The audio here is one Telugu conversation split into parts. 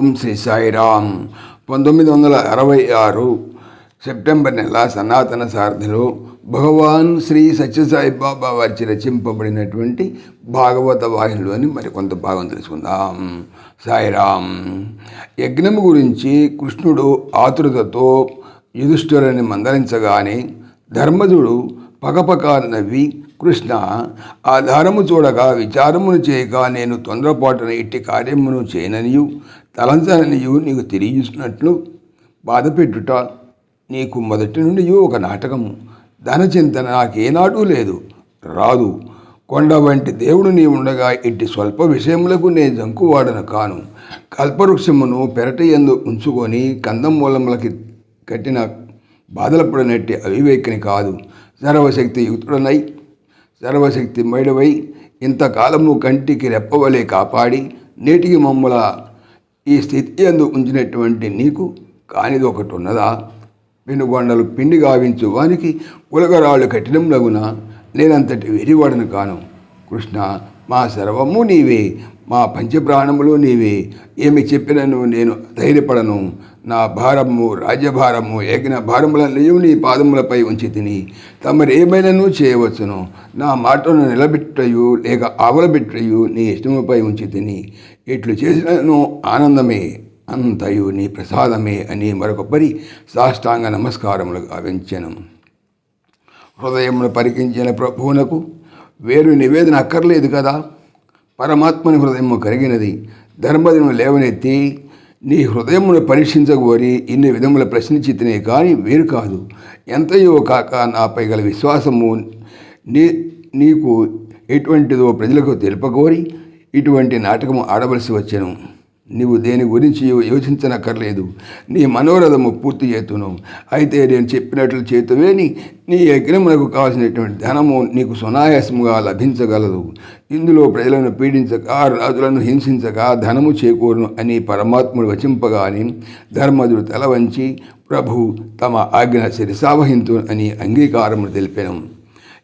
ఓం శ్రీ సాయిరామ్ పంతొమ్మిది వందల అరవై ఆరు సెప్టెంబర్ నెల సనాతన సారథిలో భగవాన్ శ్రీ సత్యసాయి బాబా వారి రచింపబడినటువంటి భాగవత వాహినిలోని మరికొంత భాగం తెలుసుకుందాం. సాయిరామ్ యజ్ఞము గురించి కృష్ణుడు ఆతురతతో యుధిష్ఠురని మందలించగానే ధర్మజుడు పగపక నవ్వి కృష్ణ ఆధారము చూడగా విచారమును చేయగా నేను తొందరపాటున ఇట్టి కార్యమును చేయననియు తలంచననియు నీకు తెలియజేసినట్లు బాధపెట్టుట నీకు మొదటి నుండి ఒక నాటకము. ధనచింతన నాకేనాడూ లేదు. రాదు. కొండ వంటి దేవుడు నీ ఉండగా ఇట్టి స్వల్ప విషయములకు నేను జంకువాడను కాను. కల్పవృక్షమును పెరట ఎందు ఉంచుకొని కందమూలములకి కట్టిన బాధలపడనట్టి అవివేకిని కాదు. సర్వశక్తి యుక్తుడనై సర్వశక్తి మైడవై ఇంతకాలము కంటికి రెప్పవలే కాపాడి నేటికి మమ్మల ఈ స్థితి అందు ఉంచినటువంటి నీకు కానిది ఒకటి ఉన్నదా వెనుగొండలు పిండి గావించు వానికి ఉలగరాళ్ళు కఠినంలగున నేనంతటి వెరివాడను కాను. కృష్ణ మా సర్వము నీవే మా పంచప్రాణములు నీవే ఏమి చెప్పినను నేను ధైర్యపడను. నా భారము రాజ్యభారము ఏకిన భారములన్నయూ నీ పాదములపై ఉంచి తిని తమరేమైనను చేయవచ్చును. నా మాటను నిలబెట్టయు లేక ఆవలబెట్టయు నీ ఇష్టముపై ఉంచి తిని ఇట్లు చేసినను ఆనందమే అంతయు నీ ప్రసాదమే అని మరొకపరి సాష్టాంగ నమస్కారములు గావించను. హృదయమును పరికించిన ప్రభువునకు వేరు నివేదన అక్కర్లేదు కదా? పరమాత్మని హృదయము కరిగినది ధర్మదినం లేవనెత్తి నీ హృదయమును పరీక్షించగోరి ఇన్ని విధముల ప్రశ్నించితేనే కానీ వేరు కాదు. ఎంతయో కాక నాపై గల విశ్వాసము నీ నీకు ఎటువంటిదో ప్రజలకు తెలుపగోరి ఇటువంటి నాటకము ఆడవలసి వచ్చెను. నీవు దేని గురించి యోచించనక్కర్లేదు. నీ మనోరథము పూర్తి చేతును. అయితే నేను చెప్పినట్లు చేతువేని నీ యజ్ఞమునకు కావలసినటువంటి ధనము నీకు సునాయాసముగా లభించగలదు. ఇందులో ప్రజలను పీడించక రాజులను హింసించక ధనము చేకూరును అని పరమాత్ముడు వచింపగాని ధర్మధుడు తల వంచి ప్రభు తమ ఆజ్ఞ శిరసావహింతు అని అంగీకారము తెలిపాను.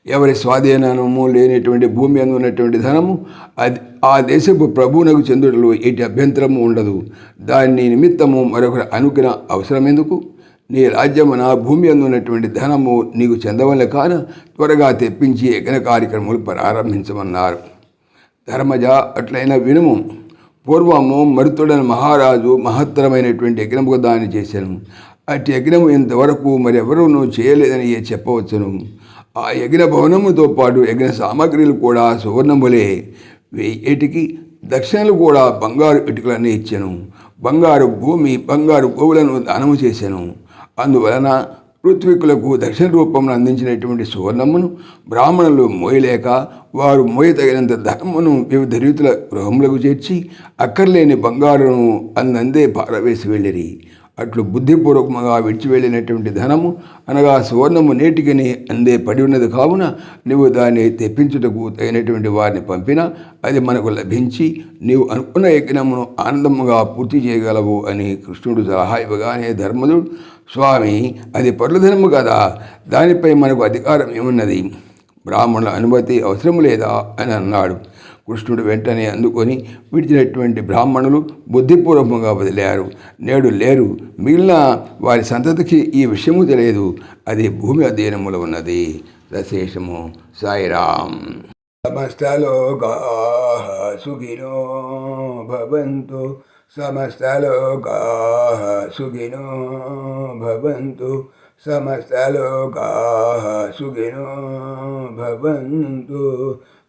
ఎవరి స్వాధీనము లేనటువంటి భూమి అందు ఉన్నటువంటి ధనము అది ఆ దేశపు ప్రభువునకు చెందుటలో ఎటు అభ్యంతరము ఉండదు. దాన్ని నిమిత్తము మరొకరి అనుగ్రహ అవసరం ఎందుకు నీ రాజ్యమున భూమి అందు ఉన్నటువంటి ధనము నీకు చెందవల్ల కాన త్వరగా తెప్పించి యజ్ఞ కార్యక్రమాలు ప్రారంభించమన్నారు. ధర్మజ అట్లైన వినుము. పూర్వము మరుతుడని మహారాజు మహత్తరమైనటువంటి యజ్ఞముకు దాన్ని చేశాను అట్టి యజ్ఞము ఇంతవరకు మరెవరూ చేయలేదని చెప్పవచ్చును. ఆ యజ్ఞ భవనముతో పాటు యజ్ఞ సామాగ్రిలు కూడా సువర్ణములే. ఏటికి దక్షిణలు కూడా బంగారు ఇటుకలన్నీ ఇచ్చాను. బంగారు భూమి బంగారు గోవులను దానము చేశాను అందువలన ఋత్వికులకు దక్షిణ రూపంలో అందించినటువంటి సువర్ణమును బ్రాహ్మణులు మోయలేక వారు మోయతగినంత ధనమును వివిధ రీతుల గృహములకు చేర్చి అక్కర్లేని బంగారును అందందే పారవేసి వెళ్ళిరి. అట్లు బుద్ధిపూర్వకంగా విడిచి వెళ్ళినటువంటి ధనము అనగా సువర్ణము నేటికని అందే పడి ఉన్నది కావున నువ్వు దాన్ని తెప్పించుటకు తగినటువంటి వారిని పంపినా అది మనకు లభించి నీవు అనుకున్న యజ్ఞమును ఆనందముగా పూర్తి చేయగలవు అని కృష్ణుడు సలహా ఇవ్వగానే ధర్మదుడు స్వామి అది పరులధనము కదా దానిపై మనకు అధికారం ఏమున్నది? బ్రాహ్మణుల అనుమతి అవసరం లేదా? అని అన్నాడు. కృష్ణుడు వెంటనే అందుకొని విడిచినటువంటి బ్రాహ్మణులు బుద్ధిపూర్వకంగా వదిలారు. నేడు లేరు. మిగిలిన వారి సంతతికి ఈ విషయము తెలియదు. అది భూమి అధ్యయనములో ఉన్నది. రశేషము సాయిరామ్ సమస్తలోకా సుఖినో భవంతు. సమస్తలోకా సుఖినో భవంతు. సమస్తలోకా సుఖినో భవంతు.